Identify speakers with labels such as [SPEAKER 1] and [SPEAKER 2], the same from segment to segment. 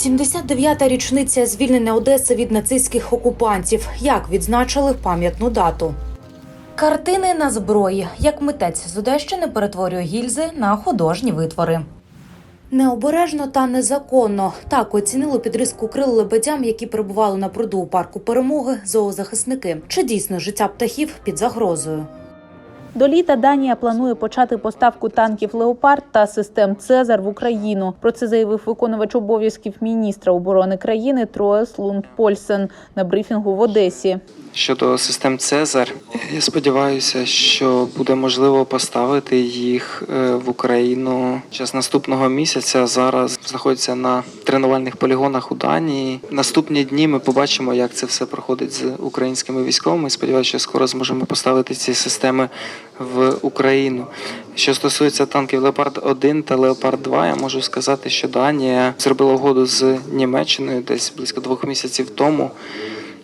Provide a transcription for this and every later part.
[SPEAKER 1] 79-та річниця звільнення Одеси від нацистських окупантів. Як відзначили пам'ятну дату? Картини на зброї. Як митець з Одещини перетворює гільзи на художні витвори. Необережно та незаконно так оцінили підрізку крил лебедям, які перебували на пруду у парку перемоги зоозахисники. Чи дійсно життя птахів під загрозою?
[SPEAKER 2] До літа Данія планує почати поставку танків Леопард та систем Цезар в Україну. Про це заявив виконувач обов'язків міністра оборони країни Троес Лунд Польсен на брифінгу в Одесі.
[SPEAKER 3] Щодо систем Цезар, я сподіваюся, що буде можливо поставити їх е, в Україну час наступного місяця. Зараз знаходяться на тренувальних полігонах у Данії. Наступні дні ми побачимо, як це все проходить з українськими військовими. Сподіваюся, що скоро зможемо поставити ці системи в Україну. Що стосується танків Леопард 1 та Леопард 2, я можу сказати, що Данія зробила угоду з Німеччиною десь близько двох місяців тому.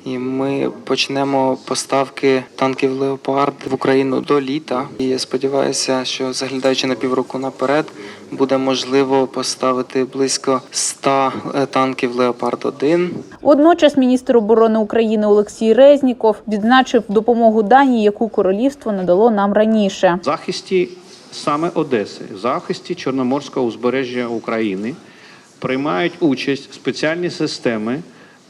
[SPEAKER 3] І ми почнемо поставки танків Леопард в Україну до літа. І я сподіваюся, що заглядаючи на півроку наперед, буде можливо поставити близько 100 танків Леопард 1
[SPEAKER 2] Водночас міністр оборони України Олексій Резніков відзначив допомогу Данії, яку королівство надало нам раніше.
[SPEAKER 4] в захисті саме Одеси, в захисті Чорноморського узбережжя України приймають участь спеціальні системи,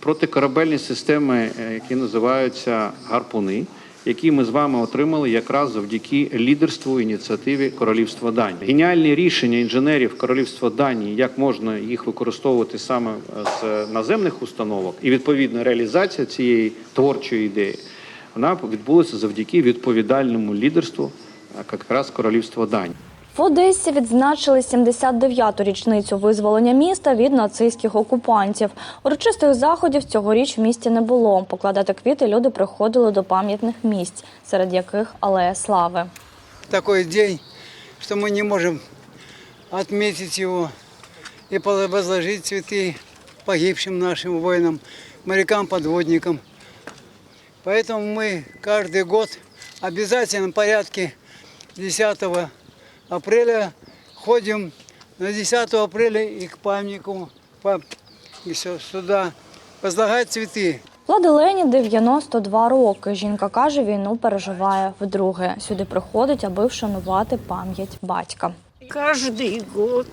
[SPEAKER 4] протикорабельні системи, е, які називаються гарпуни, які ми з вами отримали якраз завдяки лідерству ініціативі Королівства Данії. Геніальні рішення інженерів Королівства Данії, як можна їх використовувати саме е, з наземних установок, і відповідно реалізація цієї творчої ідеї, вона відбулася завдяки відповідальному лідерству е, якраз Королівства Данії.
[SPEAKER 5] В Одесі відзначили 79-ту річницю визволення міста від нацистських окупантів. Урочистих заходів цьогоріч в місті не було. Покладати квіти люди приходили до пам'ятних місць, серед яких Алея Слави.
[SPEAKER 6] такой день, что мы не можем отметить его и возложить цветы погибшим нашим воинам, морякам, подводникам. Поэтому мы каждый год в обязательном порядке 10 апреля ходим на 10 апреля и к памятнику па- и всё сюда возлагать цветы.
[SPEAKER 5] Влади Лені 92 роки. Жінка каже, війну переживає вдруге. Сюди приходить, аби вшанувати пам'ять батька.
[SPEAKER 7] Каждый год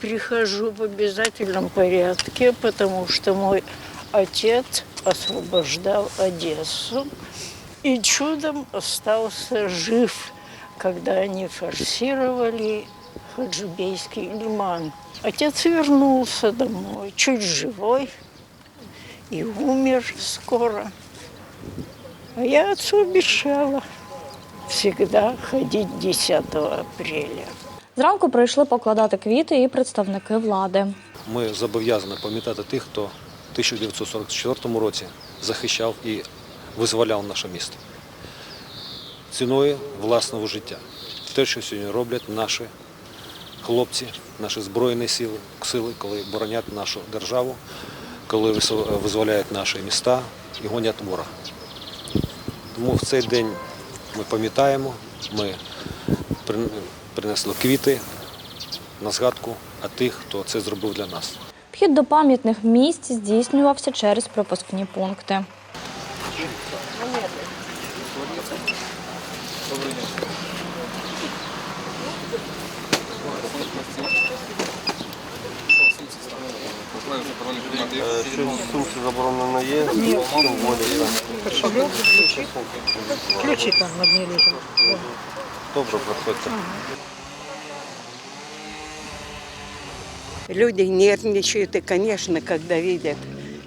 [SPEAKER 7] прихожу в обязательном порядке, потому что мой отец освобождал Одессу и чудом остался жив, когда они форсировали Хаджибейский лиман. Отец вернулся домой, чуть живой, и умер скоро. А я отцу обещала всегда ходить 10 апреля.
[SPEAKER 5] Зранку прийшли покладати квіти і представники влади.
[SPEAKER 8] Ми зобов'язані пам'ятати тих, хто в 1944 році захищав і визволяв наше місто ціною власного життя. Те, що сьогодні роблять наші хлопці, наші збройні сили, сили, коли боронять нашу державу, коли визволяють наші міста і гонять ворога. Тому в цей день ми пам'ятаємо, ми принесли квіти на згадку а тих, хто це зробив для нас.
[SPEAKER 5] Вхід до пам'ятних місць здійснювався через пропускні пункти.
[SPEAKER 9] Сумці заборонено є, Ні.
[SPEAKER 7] Ключи там на дне лежат.
[SPEAKER 9] Добре, проходьте.
[SPEAKER 10] Люди нервничают, и, конечно, когда видят,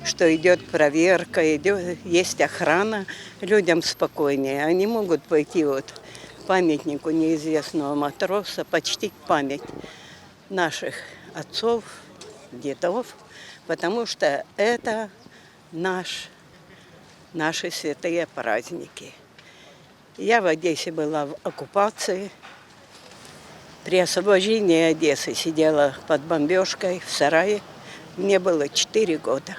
[SPEAKER 10] что идет проверка, идет, есть охрана, людям спокойнее. Они могут пойти вот к памятнику неизвестного матроса, почтить память наших отцов, дедов, потому что это наш, наши святые праздники. Я в Одессе была в оккупации, при освобождении Одессы сидела под бомбежкой в сарае. Мне было 4 года.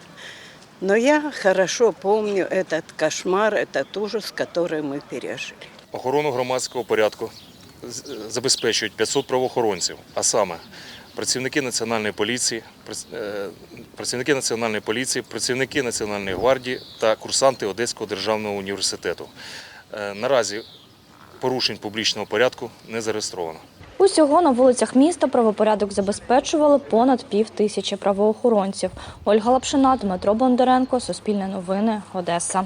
[SPEAKER 10] Но я хорошо помню этот кошмар, этот ужас, который мы пережили.
[SPEAKER 11] Охорону громадського порядку з- забезпечують 500 правоохоронців, а саме працівники національної поліції, е, працівники національної поліції, працівники Національної гвардії та курсанти Одеського державного університету. Е, Наразі порушень публічного порядку не зареєстровано.
[SPEAKER 5] Усього на вулицях міста правопорядок забезпечували понад пів тисячі правоохоронців. Ольга Лапшина, Дмитро Бондаренко, Суспільне новини, Одеса.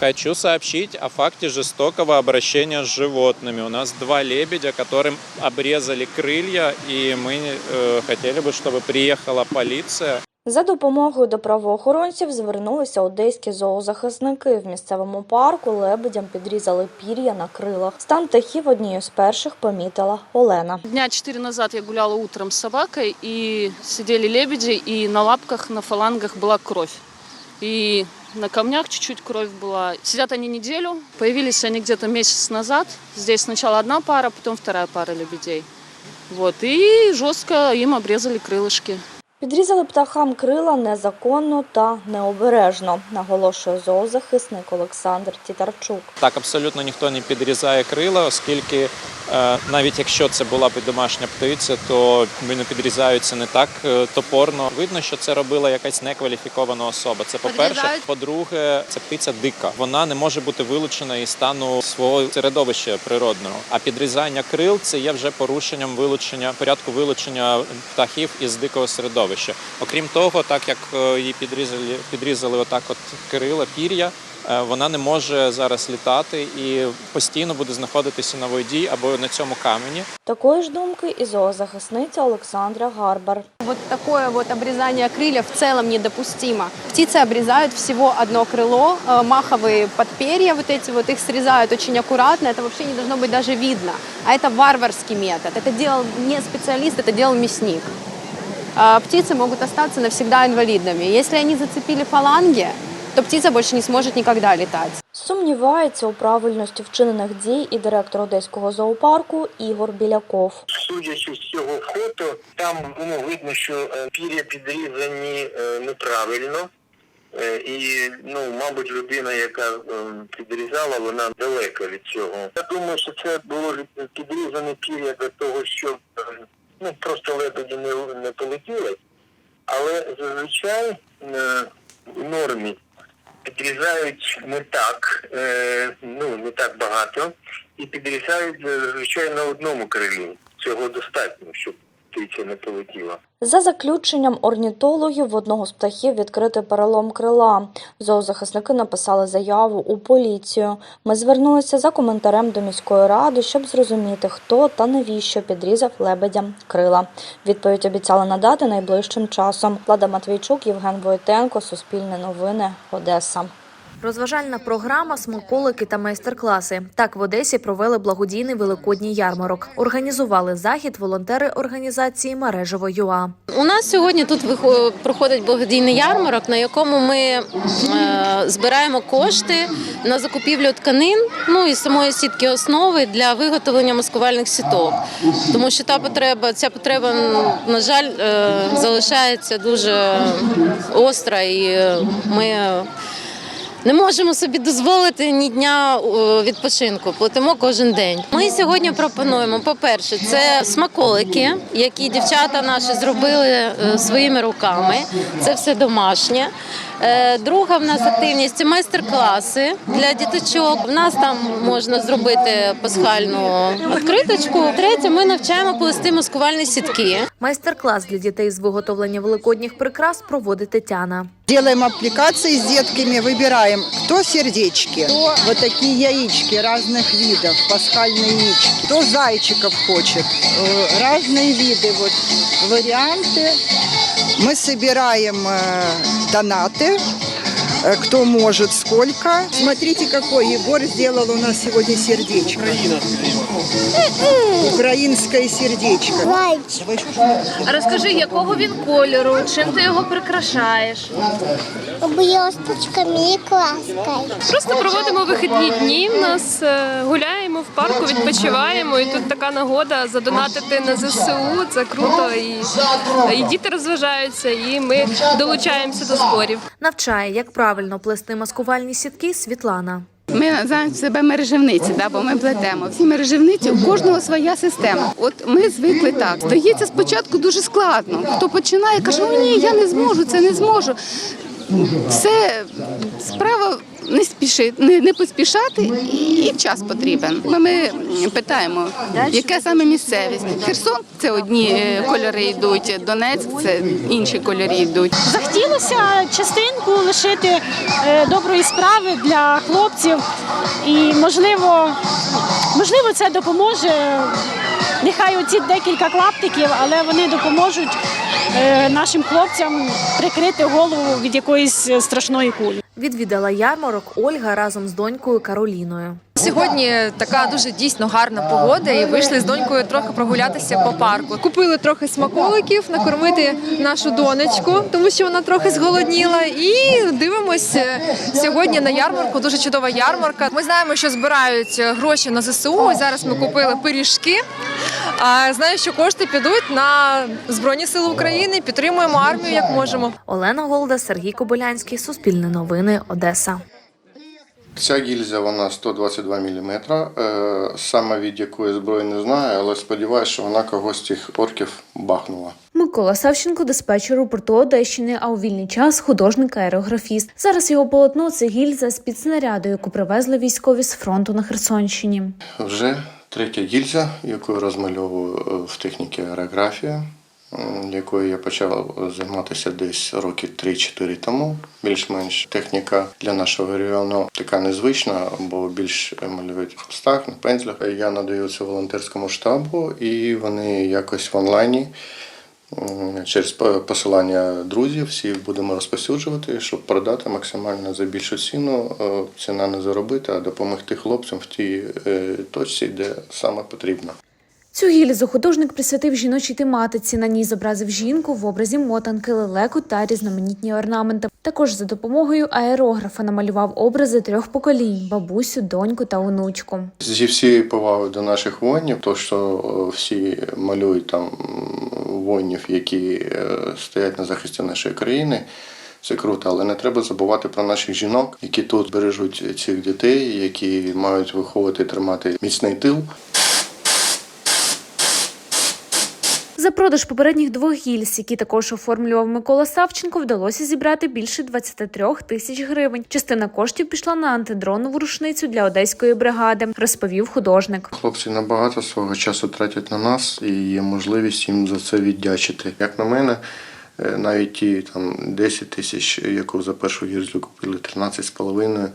[SPEAKER 12] Хочу сообщить о факте жестокого обращения с животными. У нас два лебедя, которым обрезали крылья, и мы э, хотели бы, чтобы приехала полиция.
[SPEAKER 5] За допомогою до правоохоронців звернулися одеські зоозахисники. В місцевому парку лебедям підрізали пір'я на крилах. Стан птахів однією з перших помітила Олена.
[SPEAKER 13] Дня четыре назад я гуляла утром с собакой, и сидели лебеди, и на лапках, на фалангах была кровь. И на камнях чуть-чуть кровь была. Сидят они неделю. Появились они где-то месяц назад. Здесь сначала одна пара, потом вторая пара лебедей. Вот. И жестко им обрезали крылышки.
[SPEAKER 5] Підрізали птахам крила незаконно та необережно, наголошує зоозахисник Олександр Тітарчук.
[SPEAKER 12] Так, абсолютно ніхто не підрізає крила, оскільки е, навіть якщо це була б домашня птиця, то вони підрізаються не так е, топорно. Видно, що це робила якась некваліфікована особа. Це по-перше. По-друге, це птиця дика. Вона не може бути вилучена із стану свого середовища природного. А підрізання крил це є вже порушенням вилучення порядку вилучення птахів із дикого середовища. Окрім того, так як е, її підрізали, підрізали отак, от крила, пір'я. Е, Вона не може зараз літати і постійно буде знаходитися на воді або на цьому камені.
[SPEAKER 5] Такої ж думки і зоозахисниця Олександра Гарбар.
[SPEAKER 14] Вот такое вот обрезание крыльев в целом недопустимо. Птицы обрезают всего одно крыло, э, маховые подперья вот эти вот, их срезают очень аккуратно, это вообще не должно быть даже видно. А это варварский метод. Это делал не специалист, это делал мясник. А Птицы могут остаться навсегда инвалидами. Если они зацепили фаланги, то птица больше не сможет никогда летать.
[SPEAKER 5] Сумнівається у правильності вчинених дій і директор одеського зоопарку Ігор Біляков.
[SPEAKER 15] Судячи з цього фото, там ну, видно, що е, пір'я підрізані е, неправильно. Е, І, ну, мабуть, людина, яка підрізала, вона далека від цього. Я думаю, що це було підрізане пір'я для того, щоб ну, просто лебеді не, не полетіли. Але зазвичай в нормі підрізають не так, е, ну не так багато, і підрізають звичайно на одному крилі. Цього достатньо, щоб птиця не полетіла.
[SPEAKER 5] За заключенням орнітологів, в одного з птахів відкритий перелом крила. Зоозахисники написали заяву у поліцію. Ми звернулися за коментарем до міської ради, щоб зрозуміти, хто та навіщо підрізав лебедям крила. Відповідь обіцяли надати найближчим часом. Влада Матвійчук, Євген Войтенко, Суспільне новини, Одеса.
[SPEAKER 1] Розважальна програма, смаколики та майстер-класи. Так в Одесі провели благодійний великодній ярмарок. Організували захід волонтери організації Мережево ЮА.
[SPEAKER 16] У нас сьогодні тут проходить благодійний ярмарок, на якому ми е, збираємо кошти на закупівлю тканин, ну і самої сітки основи для виготовлення маскувальних сіток. Тому що та потреба, ця потреба, на жаль, е, залишається дуже остра, і ми. Не можемо собі дозволити ні дня відпочинку, платимо кожен день. Ми сьогодні пропонуємо, по-перше, це смаколики, які дівчата наші зробили е, своїми руками. Це все домашнє. Е, Друга в нас активність це майстер-класи для діточок. В нас там можна зробити пасхальну відкриточку. Третє, ми навчаємо плести маскувальні сітки.
[SPEAKER 1] Майстер-клас для дітей з виготовлення великодніх прикрас проводить Тетяна.
[SPEAKER 17] Делаем аппликации с детками, выбираем, кто сердечки, кто вот такие яички разных видов, пасхальные яички, кто зайчиков хочет, э, разные виды, вот варианты. Мы собираем э, донаты, э, кто может, сколько. Смотрите, какой Егор сделал у нас сегодня сердечко. Украинское сердечко.
[SPEAKER 16] Розкажи, якого він кольору, чим ти його прикрашаєш?
[SPEAKER 18] Блісточками і краскою.
[SPEAKER 16] Просто проводимо вихідні дні. У нас е, гуляємо в парку, відпочиваємо. І тут така нагода задонатити на ЗСУ. Це круто. І, і діти розважаються, і ми долучаємося до зборів.
[SPEAKER 1] Навчає, як правильно плести маскувальні сітки Світлана.
[SPEAKER 18] Ми називаємо себе мережевниці, да, бо ми плетемо. Всі мережевниці, у кожного своя система. От ми звикли так. Здається, спочатку дуже складно. Хто починає, каже, ну ні, я не зможу, це не зможу. Все справа не спішити, не, не поспішати і час потрібен. Ми, ми питаємо, яка саме місцевість. Херсон це одні е, кольори йдуть, Донецьк це інші кольори йдуть.
[SPEAKER 19] Захотілося частинку лишити е, доброї справи для хлопців, і можливо, можливо, це допоможе. Нехай оці декілька клаптиків, але вони допоможуть е, нашим хлопцям прикрити голову від якоїсь страшної кулі.
[SPEAKER 1] Відвідала ярмарок Ольга разом з донькою Кароліною.
[SPEAKER 20] Сьогодні така дуже дійсно гарна погода, і вийшли з донькою трохи прогулятися по парку. Купили трохи смаколиків, накормити нашу донечку, тому що вона трохи зголодніла. І дивимось е, сьогодні на ярмарку. Дуже чудова ярмарка. Ми знаємо, що збирають гроші на ЗСУ. Зараз ми купили пиріжки. А знаю, що кошти підуть на Збройні Сили України. Підтримуємо армію як можемо.
[SPEAKER 1] Олена Голда, Сергій Кобилянський, Суспільне новини, Одеса.
[SPEAKER 21] Ця гільза вона 122 мм. Е, саме від якої зброї не знаю, але сподіваюся, що вона когось з цих орків бахнула.
[SPEAKER 1] Микола Савченко, диспетчер у порту Одещини, а у вільний час художник аерографіст. Зараз його полотно це гільза з під снаряду, яку привезли військові з фронту на Херсонщині.
[SPEAKER 21] Вже третя гільза, яку розмальовую е, в техніці аерографія, якою я почав займатися десь роки 3-4 тому. Більш-менш техніка для нашого регіону така незвична, бо більш малюють в холстах, на пензлях. Я надаю це волонтерському штабу, і вони якось в онлайні. Через посилання друзів всі будемо розповсюджувати, щоб продати максимально за більшу ціну. Е, Ціна не заробити, а допомогти хлопцям в тій е, точці, де саме потрібно.
[SPEAKER 1] Цю гільзу художник присвятив жіночій тематиці. На ній зобразив жінку в образі мотанки, лелеку та різноманітні орнаменти. Також за допомогою аерографа намалював образи трьох поколінь: бабусю, доньку та онучку.
[SPEAKER 21] Зі всією повагою до наших воїнів, то що е, всі малюють там воїнів, які е, стоять на захисті нашої країни. Це круто, але не треба забувати про наших жінок, які тут бережуть цих дітей, які мають виховувати, тримати міцний тил.
[SPEAKER 1] За продаж попередніх двох гільз, які також оформлював Микола Савченко, вдалося зібрати більше 23 тисяч гривень. Частина коштів пішла на антидронову рушницю для одеської бригади, розповів художник.
[SPEAKER 21] Хлопці набагато свого часу тратять на нас і є можливість їм за це віддячити. Як на мене, е, навіть ті там 10 тисяч, яку за першу гільзу купили 13,5,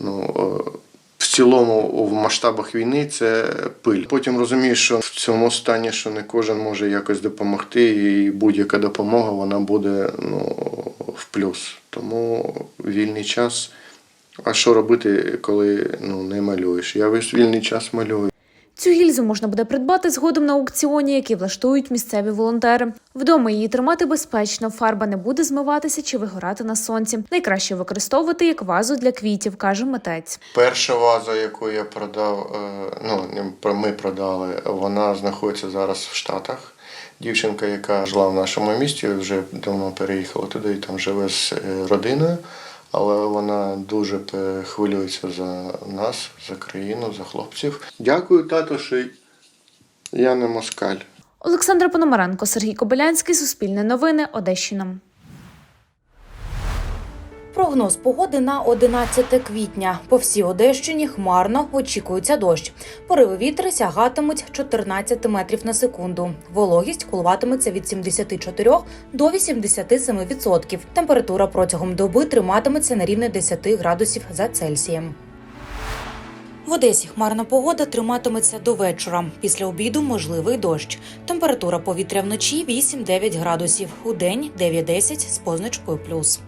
[SPEAKER 21] ну цілому в масштабах війни це пиль. Потім розумієш, що в цьому стані, що не кожен може якось допомогти, і будь-яка допомога вона буде ну, в плюс. Тому вільний час. А що робити, коли ну, не малюєш? Я весь вільний час малюю.
[SPEAKER 1] Цю гільзу можна буде придбати згодом на аукціоні, який влаштують місцеві волонтери. Вдома її тримати безпечно, фарба не буде змиватися чи вигорати на сонці. Найкраще використовувати як вазу для квітів, каже митець.
[SPEAKER 21] Перша ваза, яку я продав, е, ну ми продали, вона знаходиться зараз в Штатах. Дівчинка, яка жила в нашому місті, вже давно переїхала туди і там живе з е, родиною. Але вона дуже хвилюється за нас, за країну, за хлопців. Дякую, тато, що я не москаль.
[SPEAKER 1] Олександра Пономаренко, Сергій Кобилянський, Суспільне новини, Одещина. Прогноз погоди на 11 квітня. По всій Одещині хмарно очікується дощ. Пориви вітри сягатимуть 14 метрів на секунду. Вологість коливатиметься від 74 до 87 відсотків. Температура протягом доби триматиметься на рівні 10 градусів за Цельсієм. В Одесі хмарна погода триматиметься до вечора. Після обіду можливий дощ. Температура повітря вночі 8-9 градусів. У день 9-10 з позначкою плюс.